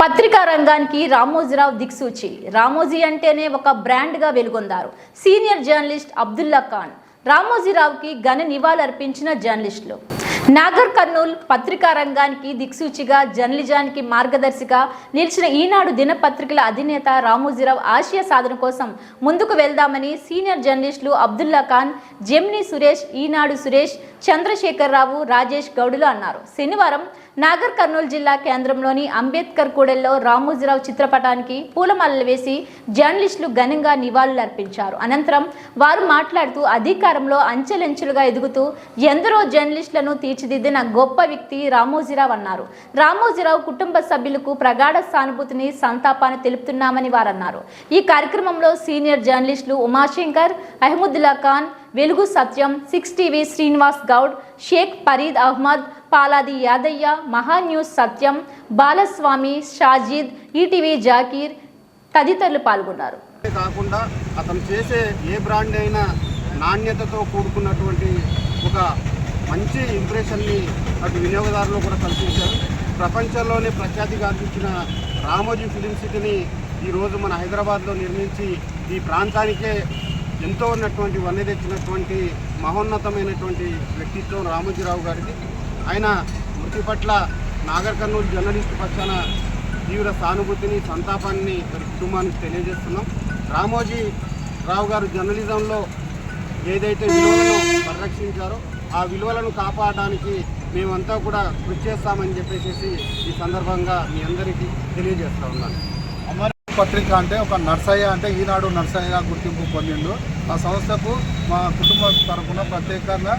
పత్రికా రంగానికి రామోజీరావు దిక్సూచి. రామోజీ అంటేనే ఒక బ్రాండ్గా వెలుగొందారు. Senior journalist Abdullah Khan. రామోజీరావుకి ఘన నివాళులర్పించిన జర్నలిస్టులు. నాగర్ కర్నూల్ పత్రికా రంగానికి దిక్సూచిగా జర్నలిజానికి మార్గదర్శిగా నిలిచిన ఈనాడు దినపత్రికల అధినేత రామోజీరావు ఆశయ సాధన కోసం ముందుకు వెళ్దామని సీనియర్ జర్నలిస్టులు అబ్దుల్లా ఖాన్ జెమ్ని సురేష్ ఈనాడు సురేష్ చంద్రశేఖరరావు రాజేష్ గౌడులు అన్నారు. శనివారం నాగర్ కర్నూలు జిల్లా కేంద్రంలోని అంబేద్కర్ కూడెల్లో రామోజీరావు చిత్రపటానికి పూలమాలలు వేసి జర్నలిస్టులు ఘనంగా నివాళులర్పించారు. అనంతరం వారు మాట్లాడుతూ అధికారంలో అంచెలంచెలుగా ఎదుగుతూ ఎందరో జర్నలిస్టులను తీర్చి తీర్చిదిద్దిన గొప్ప వ్యక్తి రామోజీరావు అన్నారు. రామోజీరావు కుటుంబ సభ్యులకు ప్రగాఢ సానుభూతిని సంతాపాన్ని తెలుపుతున్నామని వారన్నారు. ఈ కార్యక్రమంలో సీనియర్ జర్నలిస్టులు Umashankar Ahmadullah Khan Velugu Sathyam six TV Srinivas Goud Sheikh Farid Ahmed Paladi Yadaiah Maha news Sathyam Balaswamy Shajid ETV Zakir తదితరులు పాల్గొన్నారు. కాకుండా అతను చేసే ఏ బ్రాండ్ అయినా నాణ్యతతో కూడుకున్నటువంటి ఒక మంచి ఇంప్రెషన్ని అటు వినియోగదారులు కూడా కల్పించారు. ప్రపంచంలోనే ప్రఖ్యాతి గాంచించిన రామోజీ ఫిలిం సిటీని ఈరోజు మన హైదరాబాద్లో నిర్మించి ఈ ప్రాంతానికే ఎంతో ఉన్నటువంటి వన్నె తెచ్చినటువంటి మహోన్నతమైనటువంటి వ్యక్తిత్వం రామోజీరావు గారిది. ఆయన మృతి పట్ల నాగర్ కర్నూలు జర్నలిస్టు పక్షాన తీవ్ర సానుభూతిని సంతాపాన్ని కుటుంబానికి తెలియజేస్తున్నాం. రామోజీ రావు గారు జర్నలిజంలో ఏదైతే విలువలను పరిరక్షించారో ఆ విలువలను కాపాడడానికి మేమంతా కూడా కృషి చేస్తామని చెప్పేసి ఈ సందర్భంగా మీ అందరికీ తెలియజేస్తా ఉన్నాను అమర పత్రిక అంటే ఒక నర్సయ్య అంటే ఈనాడు నర్సయ్యగా గుర్తింపు పొందిండు ఆ సంస్థకు మా కుటుంబ తరఫున ప్రత్యేకంగా.